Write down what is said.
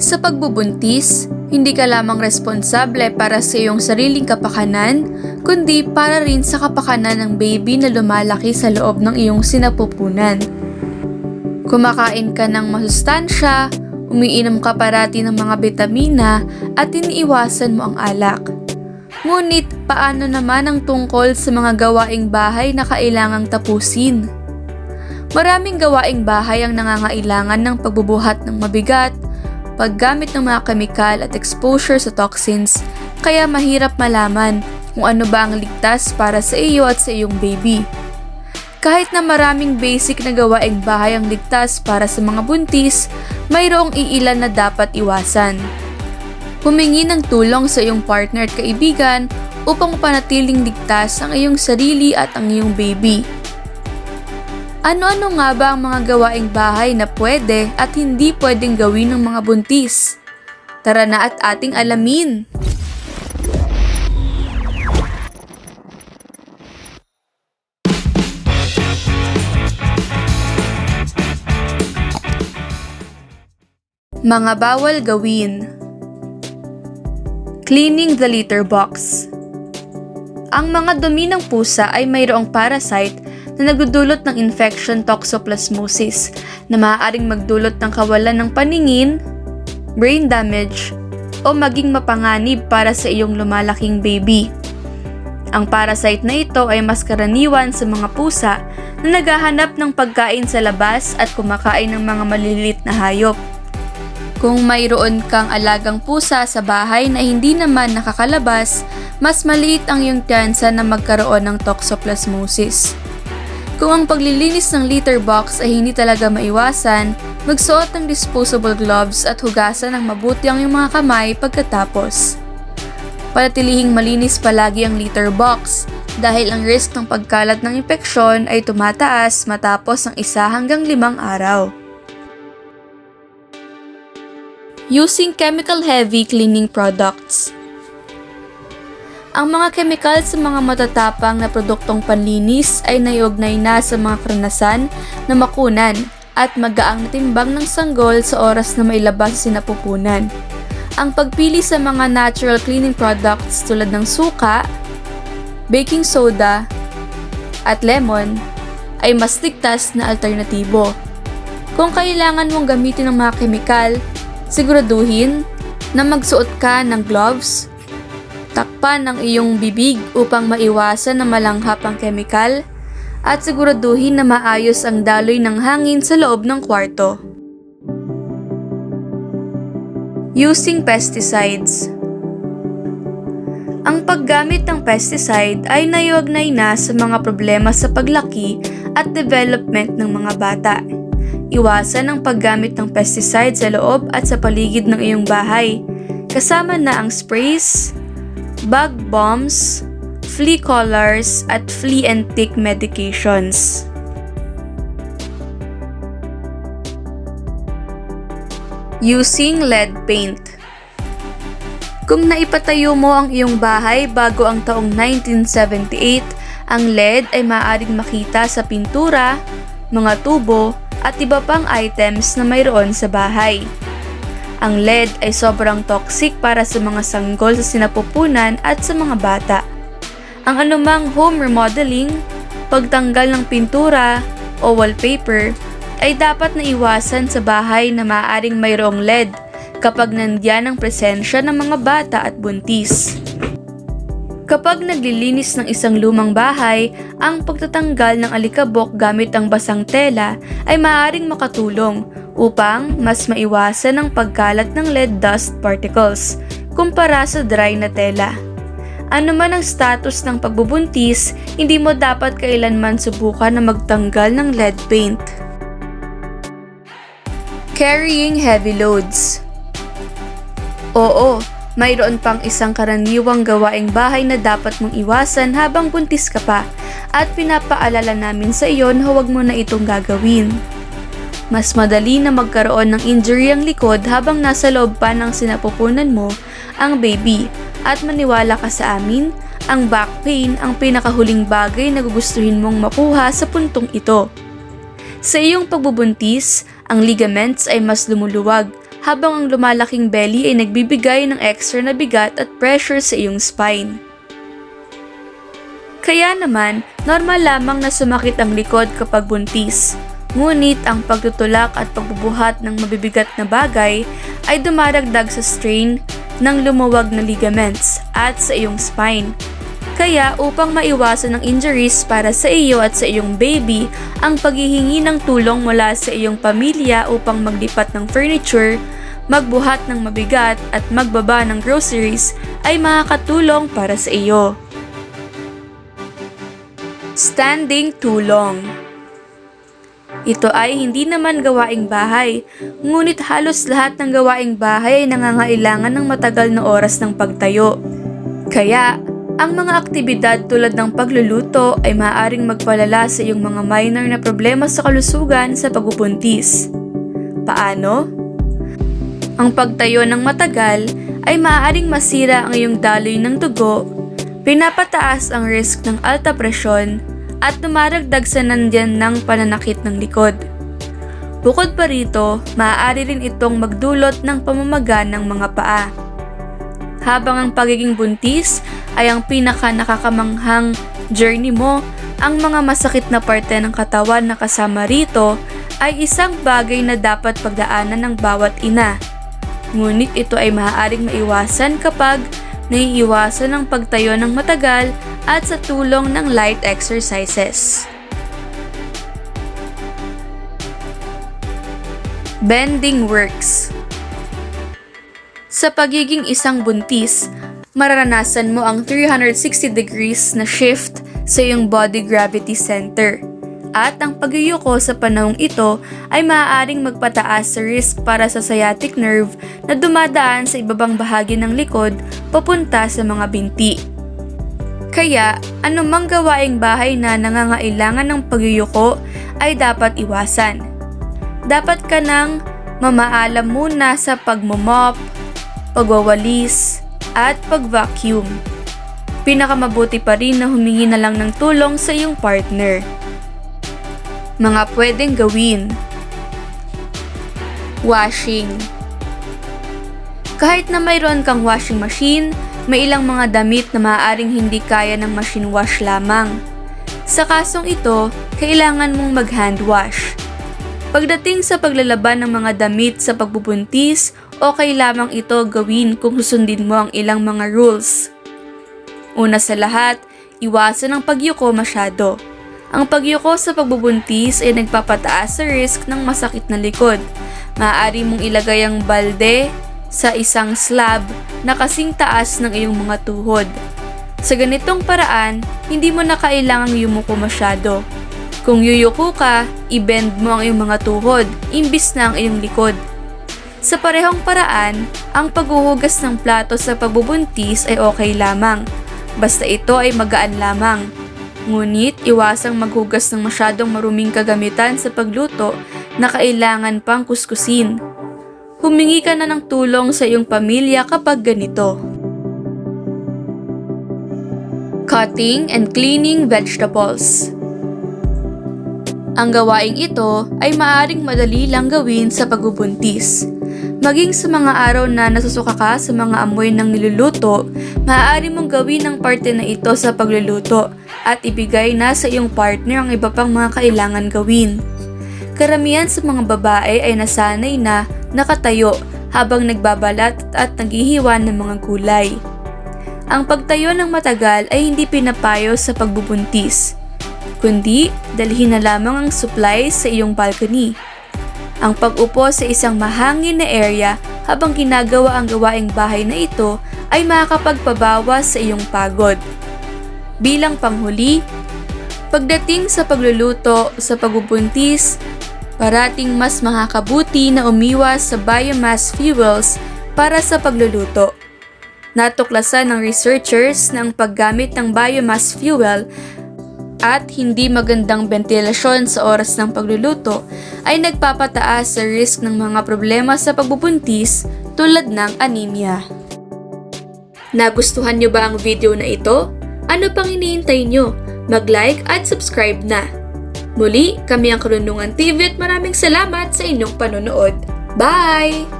Sa pagbubuntis, hindi ka lamang responsable para sa iyong sariling kapakanan, kundi para rin sa kapakanan ng baby na lumalaki sa loob ng iyong sinapupunan. Kumakain ka ng masustansya, umiinom ka parati ng mga bitamina at iniiwasan mo ang alak. Ngunit paano naman ang tungkol sa mga gawaing bahay na kailangang tapusin? Maraming gawaing bahay ang nangangailangan ng pagbubuhat ng mabigat, paggamit ng mga kemikal at exposure sa toxins, kaya mahirap malaman kung ano ba ang ligtas para sa iyo at sa iyong baby. Kahit na maraming basic na gawaing bahay ang ligtas para sa mga buntis, mayroong iilan na dapat iwasan. Humingi ng tulong sa iyong partner at kaibigan upang panatiling ligtas ang iyong sarili at ang iyong baby. Ano-ano nga ba ang mga gawaing bahay na pwede at hindi pwedeng gawin ng mga buntis? Tara na at ating alamin! Mga bawal gawin Cleaning the litter box Ang mga dumi ng pusa ay mayroong parasite na nagdudulot ng infection toxoplasmosis na maaaring magdulot ng kawalan ng paningin, brain damage, o maging mapanganib para sa iyong lumalaking baby. Ang parasite na ito ay mas karaniwan sa mga pusa na naghahanap ng pagkain sa labas at kumakain ng mga malilit na hayop. Kung mayroon kang alagang pusa sa bahay na hindi naman nakakalabas, mas maliit ang iyong tsansa na magkaroon ng toxoplasmosis. Kung ang paglilinis ng litter box ay hindi talaga maiwasan, magsuot ng disposable gloves at hugasan ng mabuti ang iyong mga kamay pagkatapos. Panatilihing malinis palagi ang litter box dahil ang risk ng pagkalat ng impeksyon ay tumataas matapos ang isa hanggang limang araw. Using chemical-heavy cleaning products ang mga kemikal sa mga matatapang na produktong panlinis ay naiugnay na sa mga karanasan na makunan at magaang timbang ng sanggol sa oras na mailabas sa sinapupunan. Ang pagpili sa mga natural cleaning products tulad ng suka, baking soda, at lemon ay mas ligtas na alternatibo. Kung kailangan mong gamitin ng mga kemikal, siguraduhin na magsuot ka ng gloves, takpan ang iyong bibig upang maiwasan na malanghap ang kemikal, at siguraduhin na maayos ang daloy ng hangin sa loob ng kwarto. Using pesticides Ang paggamit ng pesticide ay naiwagnay na sa mga problema sa paglaki at development ng mga bata. Iwasan ang paggamit ng pesticide sa loob at sa paligid ng iyong bahay, kasama na ang sprays, bug bombs, flea collars, at flea and tick medications. Using lead paint Kung naipatayo mo ang iyong bahay bago ang taong 1978, ang lead ay maaaring makita sa pintura, mga tubo, at iba pang items na mayroon sa bahay. Ang lead ay sobrang toxic para sa mga sanggol sa sinapupunan at sa mga bata. Ang anumang home remodeling, pagtanggal ng pintura o wallpaper ay dapat na iwasan sa bahay na maaaring mayroong lead kapag nandyan ang presensya ng mga bata at buntis. Kapag naglilinis ng isang lumang bahay, ang pagtatanggal ng alikabok gamit ang basang tela ay maaaring makatulong upang mas maiwasan ang pagkalat ng lead dust particles kumpara sa dry na tela. Ano man ang status ng pagbubuntis, hindi mo dapat kailanman subukan na magtanggal ng lead paint. Carrying heavy loads Oo, mayroon pang isang karaniwang gawaing bahay na dapat mong iwasan habang buntis ka pa at pinapaalala namin sa iyo na huwag mo na itong gagawin. Mas madali na magkaroon ng injury ang likod habang nasa loob pa ng sinapupunan mo ang baby at maniwala ka sa amin, ang back pain ang pinakahuling bagay na gugustuhin mong makuha sa puntong ito. Sa iyong pagbubuntis, ang ligaments ay mas lumuluwag habang ang lumalaking belly ay nagbibigay ng extra na bigat at pressure sa iyong spine. Kaya naman, normal lamang na sumakit ang likod kapag buntis. Ngunit ang pagtutulak at pagbubuhat ng mabibigat na bagay ay dumaragdag sa strain ng lumuwag na ligaments at sa iyong spine. Kaya upang maiwasan ang injuries para sa iyo at sa iyong baby, ang paghihingi ng tulong mula sa iyong pamilya upang maglipat ng furniture, magbuhat ng mabigat at magbaba ng groceries ay makakatulong para sa iyo. Standing tulong ito ay hindi naman gawaing bahay, ngunit halos lahat ng gawaing bahay ay nangangailangan ng matagal na oras ng pagtayo. Kaya, ang mga aktibidad tulad ng pagluluto ay maaaring magpalala sa iyong mga minor na problema sa kalusugan sa pagbubuntis. Paano? Ang pagtayo ng matagal ay maaaring masira ang iyong daloy ng dugo, pinapataas ang risk ng alta presyon, at dumaragdag sa nandyan ng pananakit ng likod. Bukod pa rito, maaari rin itong magdulot ng pamamaga ng mga paa. Habang ang pagiging buntis ay ang pinaka nakakamanghang journey mo, ang mga masakit na parte ng katawan na kasama rito ay isang bagay na dapat pagdaanan ng bawat ina. Ngunit ito ay maaaring maiwasan kapag naiiwasan ang pagtayo ng matagal at sa tulong ng light exercises. Bending works. Sa pagiging isang buntis, mararanasan mo ang 360 degrees na shift sa iyong body gravity center. At ang pagyuyuko sa panahong ito ay maaaring magpataas sa risk para sa sciatic nerve na dumadaan sa ibabang bahagi ng likod papunta sa mga binti. Kaya, anumang gawaing bahay na nangangailangan ng pagyuyuko ay dapat iwasan. Dapat ka nang mamaalam muna sa pagmomop, pagwawalis, at pag-vacuum. Pinakamabuti pa rin na humingi na lang ng tulong sa iyong partner. Mga pwedeng gawin Washing Kahit na mayroon kang washing machine, may ilang mga damit na maaaring hindi kaya ng machine wash lamang. Sa kasong ito, kailangan mong mag-hand wash. Pagdating sa paglalaban ng mga damit sa pagbubuntis, okay lamang ito gawin kung susundin mo ang ilang mga rules. Una sa lahat, iwasan ang pagyuko masyado. Ang pagyuko sa pagbubuntis ay nagpapataas sa risk ng masakit na likod. Maaari mong ilagay ang balde sa isang slab na kasing taas ng iyong mga tuhod. Sa ganitong paraan, hindi mo na kailangang yumuko masyado. Kung yuyuko ka, i-bend mo ang iyong mga tuhod, imbis na ang iyong likod. Sa parehong paraan, ang paghuhugas ng plato sa pagbubuntis ay okay lamang, basta ito ay magaan lamang. Ngunit iwasang maghugas ng masyadong maruming kagamitan sa pagluto na kailangan pang kuskusin. Humingi ka na ng tulong sa iyong pamilya kapag ganito. Cutting and cleaning vegetables. Ang gawaing ito ay maaring madali lang gawin sa pagbubuntis. Maging sa mga araw na nasusuka ka sa mga amoy ng niluluto, maaari mong gawin ang parte na ito sa pagluluto at ibigay na sa iyong partner ang iba pang mga kailangan gawin. Karamihan sa mga babae ay nasanay na nakatayo habang nagbabalat at naghihiwa ng mga gulay. Ang pagtayo ng matagal ay hindi pinapayo sa pagbubuntis, kundi dalhin na lamang ang supplies sa iyong balcony. Ang pag-upo sa isang mahangin na area habang ginagawa ang gawaing bahay na ito ay makakapagpabawas sa iyong pagod. Bilang panghuli, pagdating sa pagluluto sa pagbubuntis, parating mas makakabuti na umiwas sa biomass fuels para sa pagluluto. Natuklasan ng researchers na ang paggamit ng biomass fuel at hindi magandang ventilasyon sa oras ng pagluluto ay nagpapataas sa risk ng mga problema sa pagbubuntis tulad ng anemia. Nagustuhan niyo ba ang video na ito? Ano pang iniintay niyo? Mag-like at subscribe na! Muli, kami ang Karunungan TV at maraming salamat sa inyong panonood. Bye!